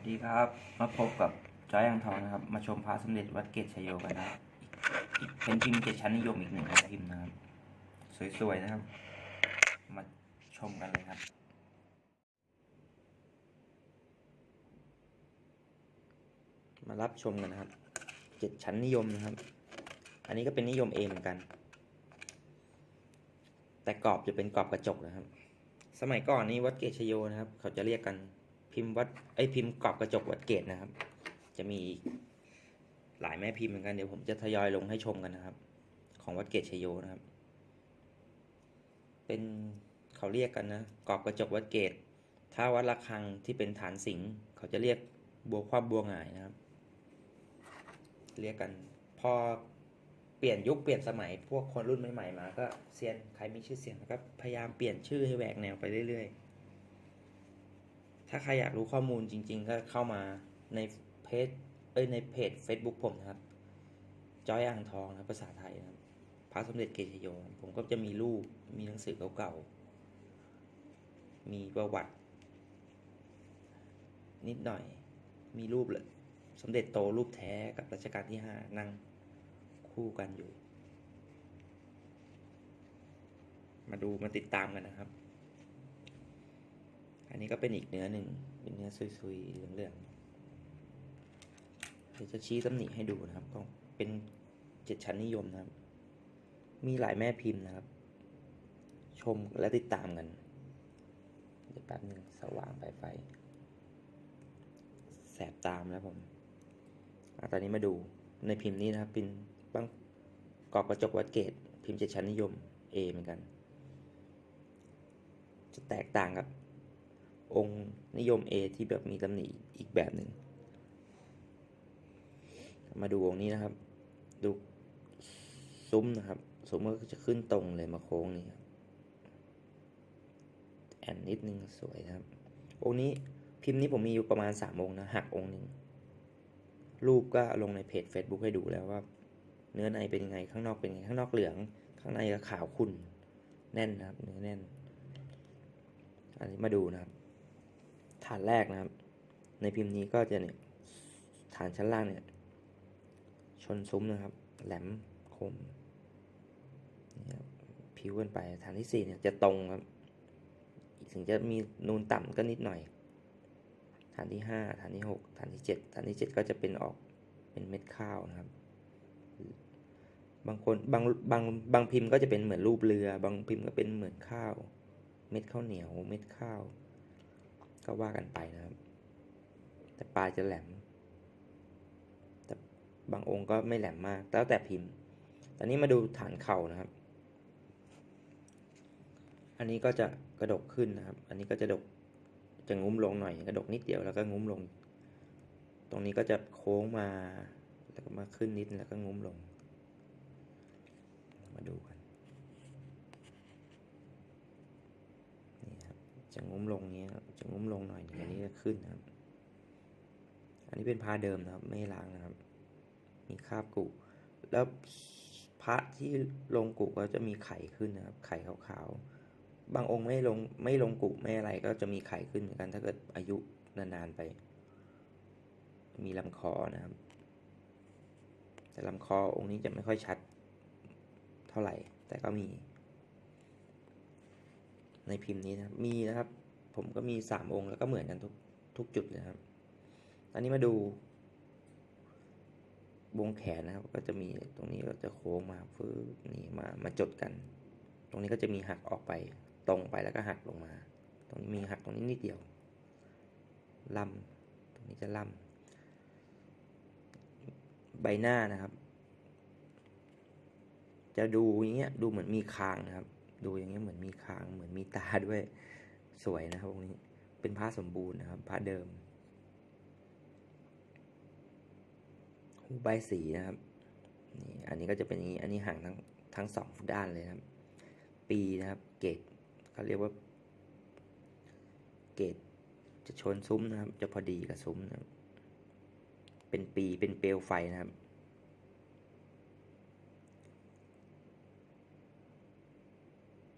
วัสดีครับ มาพบกับจอยอ่างทองนะครับ มาชมพระสมเด็จวัดเกตชยโยกันนะครับอีกเป็นพิมพ์เกตชั้นนิยมอีกหนึ่งพิมพ์นะครับ สวยๆนะครับ มาชมกันเลยครับ มารับชมกันนะครับเจ็ดชั้นนิยมนะครับ อันนี้ก็เป็นนิยมเอเหมือนกัน แต่กรอบจะเป็นกรอบกระจกนะครับ สมัยก่อนนี้วัดเกตชโยนะครับ เขาจะเรียกกัน พิมพ์วัดไอพิมพ์กรอบกระจกวัดเกตนะครับ จะมีหลายแม่พิมพ์เหมือนกันเดี๋ยวผมจะทยอยลงให้ชมกันนะครับ ของวัดเกตชโยนะครับ เป็นเขาเรียกกันนะกรอบกระจกวัดเกตถ้าวัดระฆังที่เป็นฐานสิงเขาจะเรียกบัวคว่ำบัวหงายนะครับ เรียกกันพอเปลี่ยนยุคเปลี่ยนสมัยพวกคนรุ่นใหม่ๆมาก็เซียนใครมีชื่อเสียงก็พยายามเปลี่ยนชื่อให้แหวกแนวไปเรื่อยๆ ถ้าใครอยากรู้ข้อมูลจริง ๆ ก็เข้ามาในเพจเอ้ยในเพจ Facebook ผมนะครับจอยอ่างทองนะครับภาษาไทยนะครับพระสมเด็จเกศโยมผมก็จะมีรูปมีหนังสือเก่าๆ มีประวัติ นิดหน่อย มีรูปเลยสมเด็จโตรูปแท้กับรัชกาลที่ห้านั่งคู่กันอยู่ มาดูมาติดตามกันนะครับ อันนี้ก็เป็นอีกเนื้อหนึ่งเป็นเนื้อซุยๆเหลืองๆเดี๋ยวจะชี้ตำหนิให้ดูนะครับก็เป็นเจ็ดชั้นนิยมนะครับ มีหลายแม่พิมพ์นะครับ ชมและติดตามกัน เดี๋ยวแป๊บหนึงสว่างไปไฟ แสบตามแล้วผมอะตอนนี้มาดูในพิมพ์นี้นะครับเป็นบ้างกรอบกระจกวัดเกตพิมพ์เจ็ดชั้นนิยม A เหมือนกัน จะแตกต่างกับ องค์นิยม A ที่แบบมีตำหนิอีกแบบหนึ่ง มาดูองค์นี้นะครับ ดูซุ้มนะครับซุ้มก็จะขึ้นตรงเลยมาโค้งนี่ครับแอนนิดนึงสวยครับ องค์นี้พิมพ์นี้ผมมีอยู่ประมาณสามองค์นะหักองค์หนึ่งรูปก็ลงในเพจ Facebook ให้ดูแล้วว่า เนื้อในเป็นยังไงข้างนอกเป็นยังไงข้างนอกเหลือง ข้างในก็ขาวขุ่นแน่นนะครับ เนื้อแน่น อันนี้มาดูนะครับ ฐานแรกนะครับ ในพิมพ์นี้ก็จะเนี่ยฐานชั้นล่างเนี่ย ชนซุ้มนะครับ แหลมคมนี่ครับผิวกันไปฐานที่สี่เนี่ยจะตรงครับถึงจะมีนูนต่ำก็นิดหน่อย ฐานที่ห้าฐานที่หกฐานที่เจ็ดฐานที่เจ็ดก็จะเป็นออกเป็นเม็ดข้าวนะครับ บางคนบางบางบางพิมพ์ก็จะเป็นเหมือนรูปเรือ บางพิมพ์ก็เป็นเหมือนข้าว เม็ดข้าวเหนียว เม็ดข้าว ก็ว่ากันไปนะครับ แต่ปลายจะแหลม แต่บางองค์ก็ไม่แหลมมาก แล้วแต่พิมพ์ ตอนนี้มาดูฐานเข่านะครับ อันนี้ก็จะกระดกขึ้นนะครับ อันนี้ก็จะดก จะงุ้มลงหน่อย กระดกนิดเดียวแล้วก็งุ้มลง ตรงนี้ก็จะโค้งมา แล้วก็มาขึ้นนิดแล้วก็งุ้มลง มาดูกันครับ จะงุ้มลงเงี้ยครับจะงุ้มลงหน่อยหนึ่งอันนี้จะขึ้นนะครับ อันนี้เป็นผ้าเดิมนะครับ ไม่ล้างนะครับ มีคราบกุแล้วพระที่ลงกุก็จะมีไข่ขึ้นนะครับ ไข่ขาวๆ บางองค์ไม่ลงไม่ลงกุไม่อะไรก็จะมีไข่ขึ้นเหมือนกัน ถ้าเกิดอายุนานๆไป มีลำคอนะครับ แต่ลำคอองค์นี้จะไม่ค่อยชัดเท่าไหร่ แต่ก็มี ในพิมพ์นี้นะครับ มีนะครับ ผมก็มีสามองค์แล้วก็เหมือนกันทุกทุกจุดเลยนะครับตอนนี้มาดู วงแขนนะครับ ก็จะมีตรงนี้ก็จะโค้งมาฟื้นี่มามาจดกัน ตรงนี้ก็จะมีหักออกไปตรงไปแล้วก็หักลงมา ตรงนี้มีหักตรงนี้นิดเดียวลำตรงนี้จะลำใบหน้านะครับ จะดูอย่างเงี้ยดูเหมือนมีคางนะครับ ดูอย่างเงี้ยเหมือนมีคางเหมือนมีตาด้วยสวยนะครับตรงนี้เป็นผ้าสมบูรณ์นะครับผ้าเดิมหูใบสีนะครับนี่อันนี้ก็จะเป็นอย่างนี้อันนี้ห่างทั้งทั้งสองด้านเลยครับ ปีนะครับ เกตเขาเรียกว่า เกตจะชนซุ้มนะครับ จะพอดีกับซุ้มนะครับเป็นปีเป็นเปลวไฟนะครับ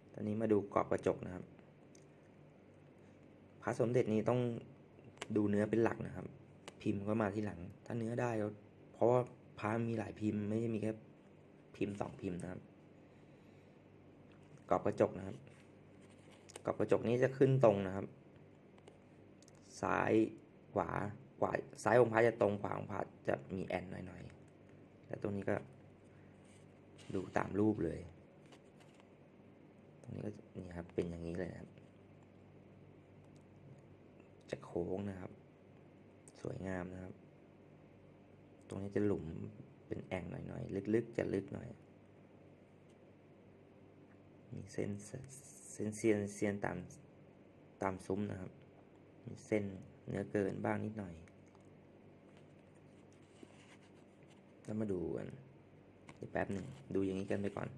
ต อนนี้มาดูกรอบกระจกนะครับพระสมเด็จนี้ต้องดูเนื้อเป็นหลักนะครับ พิมพ์ก็มาที่หลัง ถ้าเนื้อได้เพราะว่าพามีหลายพิมพ์ไม่ใช่มีแค่พิมพ์สองพิมพ์นะครับกรอบกระจกนะครับกรอบกระจกนี้จะขึ้นตรงนะครับ ซ้ายขวาขวาซ้ายองค์พระจะตรงขวาองค์พระจะมีแอนหน่อยๆ แล้วตรงนี้ก็ดูตามรูปเลย นี้ก็นี่ครับเป็นอย่างนี้เลยนะครับ จะโค้งนะครับ สวยงามนะครับ ตรงนี้จะหลุมเป็นแอ่งหน่อยๆลึกๆ จะลึกหน่อย มีเส้นเส้นเซียนเซียนตามตามซุ้มนะครับมีเส้นเนื้อเกินบ้างนิดหน่อย แล้วมาดูกันเดี๋ยวแป๊บหนึ่งดูอย่างนี้กันไปก่อน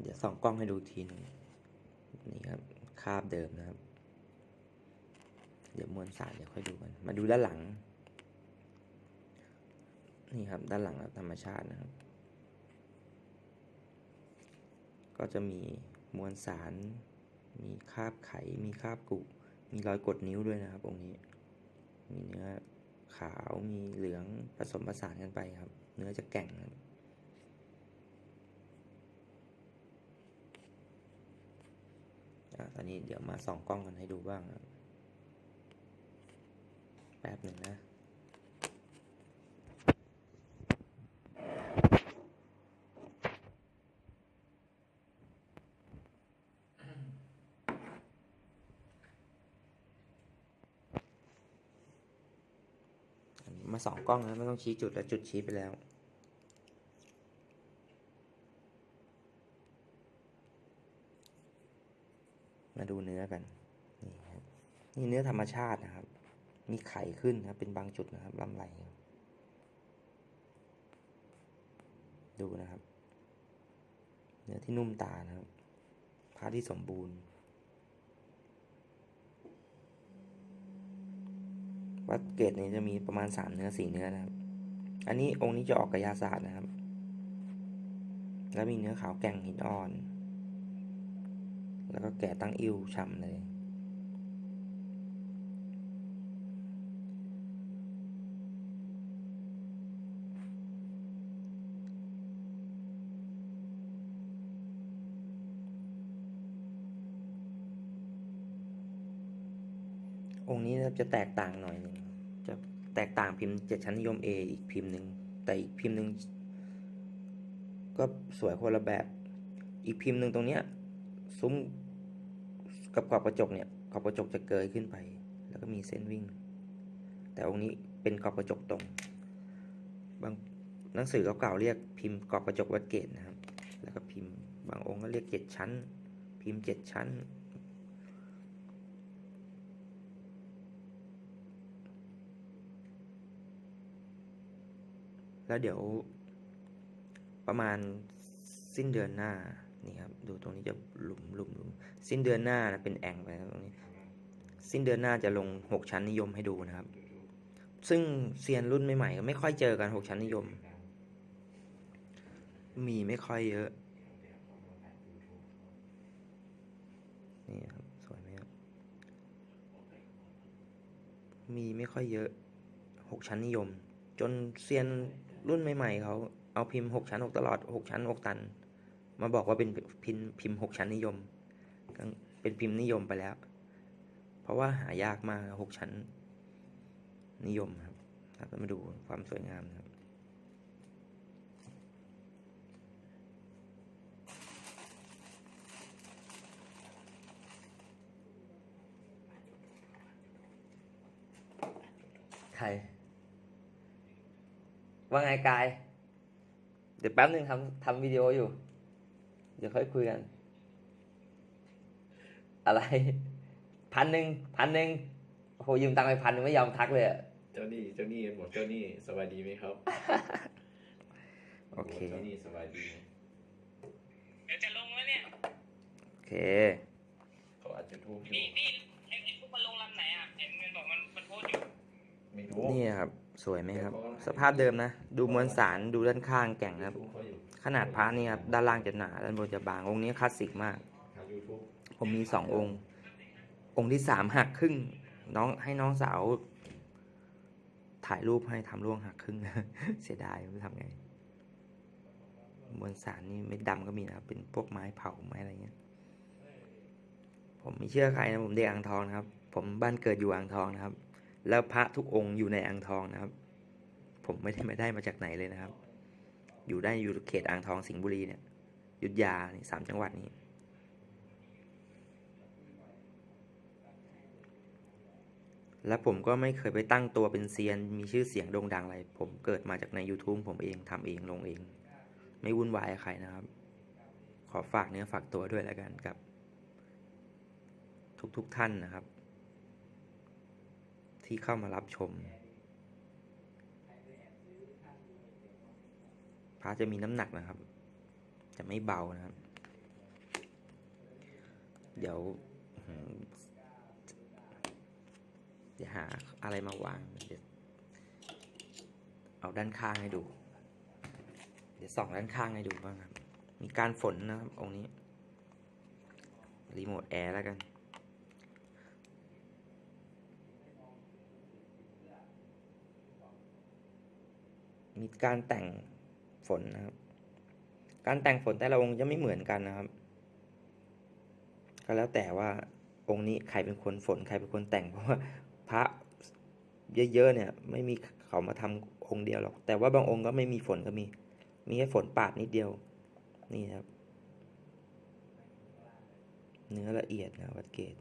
เดี๋ยวส่องกล้องให้ดูทีหนึ่งนี่ครับคาบเดิมนะครับ เดี๋ยวมวลสารเดี๋ยวค่อยดูกัน มาดูด้านหลัง นี่ครับด้านหลังธรรมชาตินะครับ ก็จะมีมวลสาร มีคาบไข มีคาบกุ มีรอยกดนิ้วด้วยนะครับองค์นี้ มีเนื้อขาว มีเหลืองผสมผสานกันไปครับ เนื้อจะแก่งครับ อะ ตอนนี้เดี๋ยวมาส่องกล้องกันให้ดูบ้างแป๊บหนึ่งนะมาสองกล้องแล้วไม่ต้องชี้จุดแล้วจุดชี้ไปแล้ว มาดูเนื้อกัน นี่ครับนี่เนื้อธรรมชาตินะครับ มีไข่ขึ้นนะครับเป็นบางจุดนะครับลำไหลดูนะครับ เนื้อที่นุ่มตานะครับพาที่สมบูรณ์ วัดเกรดนี้จะมีประมาณสามเนื้อสี่เนื้อนะครับ อันนี้องค์นี้จะออกกระยาศาสตร์นะครับ แล้วมีเนื้อขาวแก่งหินอ่อน แล้วก็แก่ตั้งอิ้วฉ่ำเลย องค์นี้นะครับจะแตกต่างหน่อยหนึ่งจะแตกต่างพิมพ์เจ็ดชั้นนิยม A อีกพิมพ์หนึ่งแต่อีกพิมพ์หนึ่งก็สวยคนละแบบ อีกพิมพ์หนึ่งตรงเนี้ยซุ้ม กับขอบกระจกเนี่ยขอบกระจกจะเกยขึ้นไป แล้วก็มีเส้นวิ่ง แต่องค์นี้เป็นขอบกระจกตรง บางหนังสือเก่าๆเรียกพิมพ์ขอบกระจกวัดเกตนะครับ แล้วก็พิมพ์บางองค์ก็เรียกเจ็ดชั้น พิมพ์เจ็ดชั้นแล้วเดี๋ยวประมาณสิ้นเดือนหน้า นี่ครับดูตรงนี้จะหลุมหลุมหลุมสิ้นเดือนหน้านะเป็นแอ่งไปตรงนี้ สิ้นเดือนหน้าจะลงหกชั้นนิยมให้ดูนะครับ ซึ่งเซียนรุ่นใหม่ๆก็ไม่ค่อยเจอกันหกชั้นนิยม มีไม่ค่อยเยอะนี่ครับสวยไหมครับมีไม่ค่อยเยอะหกชั้นนิยม จนเซียนรุ่นใหม่ๆเขาเอาพิมพ์หกชั้นหกตลอดหกชั้นหกตัน มาบอกว่าเป็นพิมพ์พิมพ์หกชั้นนิยม เป็นพิมพ์นิยมไปแล้ว เพราะว่าหายากมากหกชั้นนิยมครับครับแล้วมาดูความสวยงามครับใครว่าไงกาย เดี๋ยวแป๊บนึงทำทำวิดีโออยู่ เดี๋ยวค่อยคุยกัน อะไรพันหนึ่งพันหนึ่งโอ้โหยืมตังค์ไปพันหนึ่งไม่ยอมทักเลยอะเจ้าหนี้เจ้าหนี้หมดเจ้าหนี้สบายดีไหมครับโอเคเจ้าหนี้สบายดีไหมเดี๋ยวจะลงแล้วเนี่ยโอเคเขาอาจจะทุกข์อยู่นี่นี่ไอ้ไอ้พวกมันลงลำไหนอะเห็นมันบอกมันมันโพสต์อยู่ไม่รู้นี่ครับ สวยไหมครับ สภาพเดิมนะ ดูมวลสารดูด้านข้างแก่งครับทุกข์เขาอยู่ ขนาดพระนี่ครับด้านล่างจะหนาด้านบนจะบางองค์นี้คลาสสิกมาก ผมมีสององค์ องค์ที่สามหักครึ่ง น้องให้น้องสาว ถ่ายรูปให้ทำร่วงหักครึ่ง เสียดายไม่ทำไงมวลสารนี่เม็ดดำก็มีนะครับ เป็นพวกไม้เผาไม้อะไรเงี้ย ผมไม่เชื่อใครนะผมเด็กอ่างทองนะครับ ผมบ้านเกิดอยู่อ่างทองนะครับ แล้วพระทุกองค์อยู่ในอ่างทองนะครับ ผมไม่ได้ไม่ได้มาจากไหนเลยนะครับ อยู่ได้อยู่เขตอ่างทองสิงห์บุรีเนี่ยยุทธยานี่สามจังหวัดนี้ และผมก็ไม่เคยไปตั้งตัวเป็นเซียน มีชื่อเสียงโด่งดังอะไร ผมเกิดมาจากใน YouTube ผมเองทำเองลงเอง ไม่วุ่นวายใครนะครับ ขอฝากเนื้อฝากตัวด้วยแล้วกันกับ ทุกๆทท่านนะครับ ที่เข้ามารับชม พระจะมีน้ำหนักนะครับ จะไม่เบานะครับ เดี๋ยวอื้อหือเดี๋ยวหาอะไรมาวางเดี๋ยวเอาด้านข้างให้ดู เดี๋ยวส่องด้านข้างให้ดูบ้างครับ มีการฝนนะครับองค์นี้ รีโมทแอร์แล้วกันมีการแต่ง ฝนนะครับ การแต่งฝนแต่ละองค์จะไม่เหมือนกันนะครับ ก็แล้วแต่ว่าองค์นี้ใครเป็นคนฝนใครเป็นคนแต่งเพราะว่าพระเยอะๆเนี่ย ไม่มีเขามาทำองค์เดียวหรอก แต่ว่าบางองค์ก็ไม่มีฝนก็มี มีแค่ฝนปาดนิดเดียว นี่ครับ เนื้อละเอียดนะวัดเกต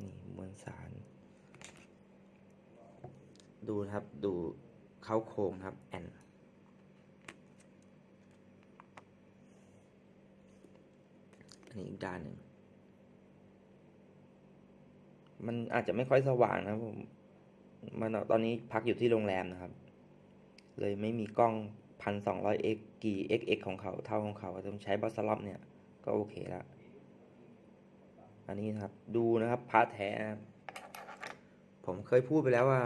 นี่มวลสาร ดูครับดูเข้าโครงครับแอน อั นี้อีกด้านหนึ่ง มันอาจจะไม่ค่อยสว่างนะผมมันตอนนี้พักอยู่ที่โรงแรมนะครับ เลยไม่มีกล้องพันสองร้อยเอ็กกี่ xx ของเขาเท่าของเขาต้องใช้บัสลอปเนี่ย ก็โอเคแล้วอันนี้นะครับ ดูนะครับพระแท้นะครับผมเคยพูดไปแล้วว่า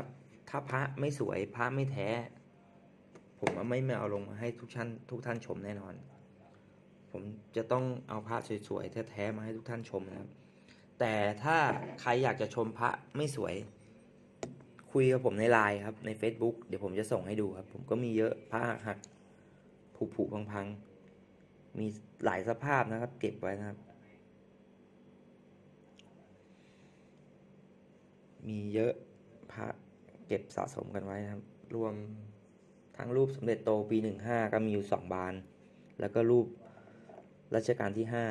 ถ้าพระไม่สวยพระไม่แท้ ผมไม่ไม่เอาลงมาให้ทุกท่านทุกท่านชมแน่นอน ผมจะต้องเอาพระสวยๆแท้ๆมาให้ทุกท่านชมนะครับ แต่ถ้าใครอยากจะชมพระไม่สวย คุยกับผมในไลน์ครับใน Facebook เดี๋ยวผมจะส่งให้ดูครับ ผมก็มีเยอะพระหักผุๆพังๆ มีหลายสภาพนะครับ เก็บไว้นะครับ มีเยอะพระเก็บสะสมกันไว้นะครับ รวมทั้งรูปสมเด็จโตปีหนึ่งห้าก็มีอยู่สองบาน แล้วก็รูป รัชกาลที่ห้า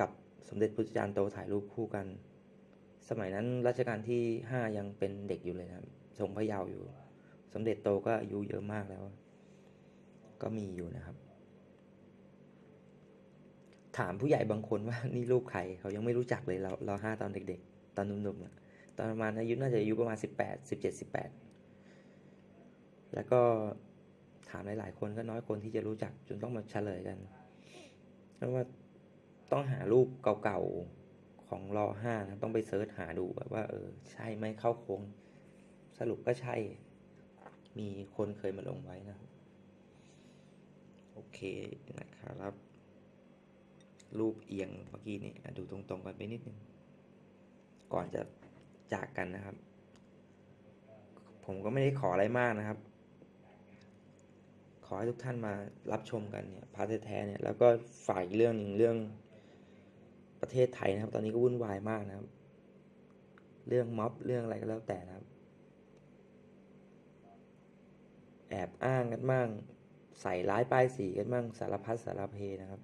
กับสมเด็จพุทธจารย์โตถ่ายรูปคู่กัน สมัยนั้นรัชกาลที่ห้ายังเป็นเด็กอยู่เลยนะทรงพระเยาว์อยู่ สมเด็จโตก็อายุเยอะมากแล้ว ก็มีอยู่นะครับ ถามผู้ใหญ่บางคนว่านี่รูปใครเขายังไม่รู้จักเลยเราเราห้าตอนเด็ก ๆ ตอนหนุ่มๆอะตอนประมาณอายุน่าจะอายุประมาณสิบแปดสิบเจ็ดสิบแปดแล้วก็ถามหลายๆคนก็น้อยคนที่จะรู้จักจนต้องมาเฉลยกัน เพราะว่าต้องหารูปเก่าๆของรอห้านะต้องไปเซิร์ชหาดูแบบว่า เออ ใช่ไหมเข้าโค้งสรุปก็ใช่ มีคนเคยมาลงไว้นะโอเคนะครับ รูปเอียงเมื่อกี้นี่ดูตรงๆกันไปนิดนึง ก่อนจะจากกันนะครับ ผมก็ไม่ได้ขออะไรมากนะครับ อให้ทุกท่านมารับชมกันเนี่ยพาร์ทแท้ๆเนี่ยแล้วก็ฝ่ายเรื่องหนึ่งเรื่องประเทศไทยนะครับ ตอนนี้ก็วุ่นวายมากนะครับ เรื่องม็อบเรื่องอะไรก็แล้วแต่นะครับ แอบอ้างกันบ้างใส่ร้ายป้ายสีกันบ้างสารพัดสารเพนะครับ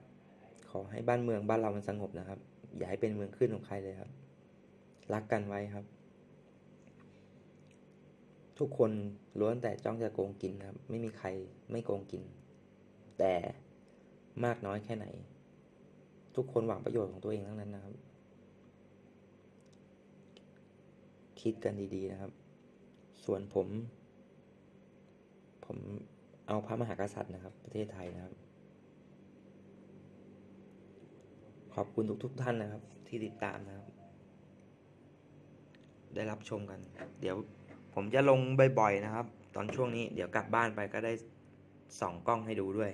ขอให้บ้านเมืองบ้านเรามันสงบนะครับ อย่าให้เป็นเมืองขึ้นของใครเลยครับ รักกันไว้ครับ ทุกคนล้วนแต่จ้องจะโกงกินครับ ไม่มีใครไม่โกงกิน แต่มากน้อยแค่ไหน ทุกคนหวังประโยชน์ของตัวเองทั้งนั้นนะครับ คิดกันดีๆนะครับ ส่วนผม ผมเอาพระมหากษัตริย์นะครับ ประเทศไทยนะครับ ขอบคุณทุกๆท่านนะครับ ที่ติดตามนะครับ ได้รับชมกัน เดี๋ยว ผมจะลงบ่อยๆนะครับ ตอนช่วงนี้เดี๋ยวกลับบ้านไปก็ได้ส่องกล้องให้ดูด้วย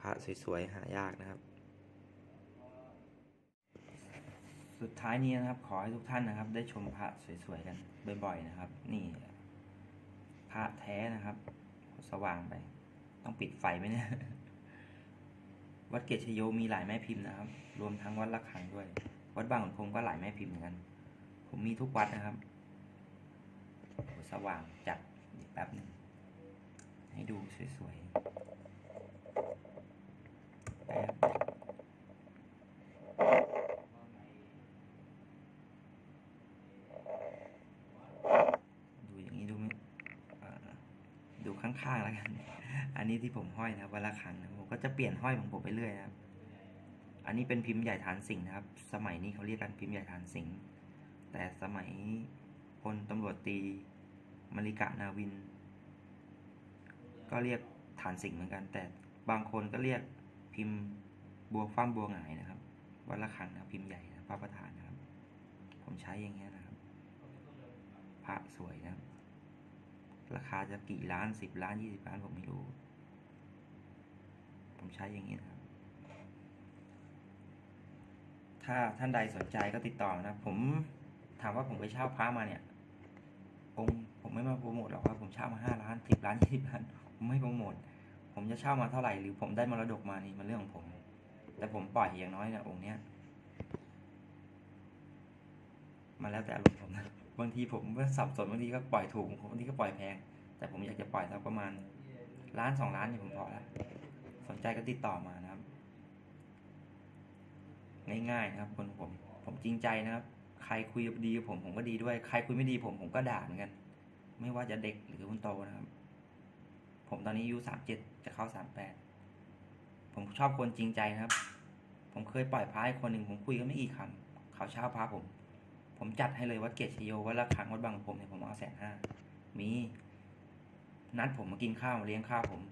พระสวยๆหายากนะครับ สุดท้ายนี้นะครับ ขอให้ทุกท่านนะครับ ได้ชมพระสวยๆกันบ่อย ๆนะครับ นี่พระแท้นะครับ สว่างไป ต้องปิดไฟไหมเนี่ยวัดเกตชโยมีหลายแม่พิมพ์นะครับ รวมทั้งวัดละคังด้วย วัดบางขุนพรมก็หลายแม่พิมพ์เหมือนกัน ผมมีทุกวัดนะครับ สว่างจัดอีกแป๊บหนึงให้ดูสวยๆแป๊บดูอย่างนี้ดูไหมเอ่อดูข้างๆแล้วกัน อันนี้ที่ผมห้อยนะครับวันละครั้งนะผมก็จะเปลี่ยนห้อยของผมไปเรื่อยนะครับอันนี้เป็นพิมพ์ใหญ่ฐานสิงห์นะครับ สมัยนี้เขาเรียกกันพิมพ์ใหญ่ฐานสิงห์แต่สมัย พลตำรวจตีมริกะนาวิน ก็เรียกฐานสิงเหมือนกัน แต่บางคนก็เรียกพิมพ์บัวฟ้ามบัวหงายนะครับ วันละคังนะพิมพ์ใหญ่นะพระประธานนะครับ ผมใช้อย่างเงี้ยนะครับ พระสวยนะราคาจะกี่ล้านสิบล้านยี่สิบล้านผมไม่รู้ ผมใช้อย่างนี้นะครับ ถ้าท่านใดสนใจก็ติดต่อนะ ผมถามว่าผมไปเช่าพระมาเนี่ย องค์ผมไม่มาโปรโมทหรอกว่าผมเช่ามาห้าล้านสิบล้านยี่สิบล้านผมไม่โปรโมทผมจะเช่ามาเท่าไหร่หรือผมได้มรดกมานี่มันเรื่องของผม แต่ผมปล่อยอย่างน้อยเนี่ยองค์เนี้ยมาแล้วแต่อารมณ์ผมนะบางทีผมก็สับสนบางทีก็ปล่อยถูกบางทีก็ปล่อยแพง แต่ผมอยากจะปล่อยสักประมาณล้านสองล้านนี่ผมพอแล้วสนใจก็ติดต่อมานะครับ ง่ายๆนะครับคนผมผมจริงใจนะครับ ใครคุยดีกับผมผมก็ดีด้วย ใครคุยไม่ดีผมผมก็ด่าเหมือนกัน ไม่ว่าจะเด็กหรือคนโตนะครับ ผมตอนนี้อายุสามเจ็ดจะเข้าสามแปดผมชอบคนจริงใจนะครับ ผมเคยปล่อยพระให้คนหนึ่งผมคุยกันไม่กี่คำเขาเช่าพระผม ผมจัดให้เลยว่าเกียรติชโยวัดละครั้งวัดบางผมเนี่ยผมเอาแสนห้ามีนัดผมมากินข้าวมาเลี้ยงข้าวผม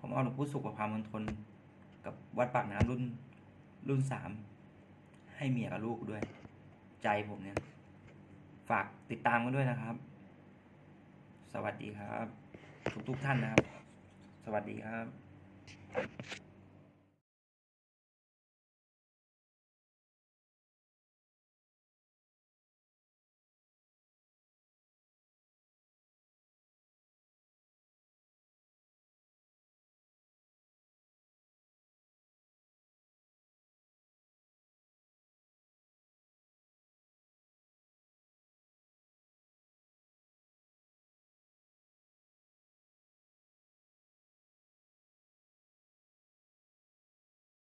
ผมเอาหลวงปู่สุขประพามณฑลกับวัดปากน้ำรุ่นรุ่นสามให้เมียกับลูกด้วย ใจผมเนี่ย ฝากติดตามกันด้วยนะครับ สวัสดีครับ ทุกทุกท่านนะครับ สวัสดีครับ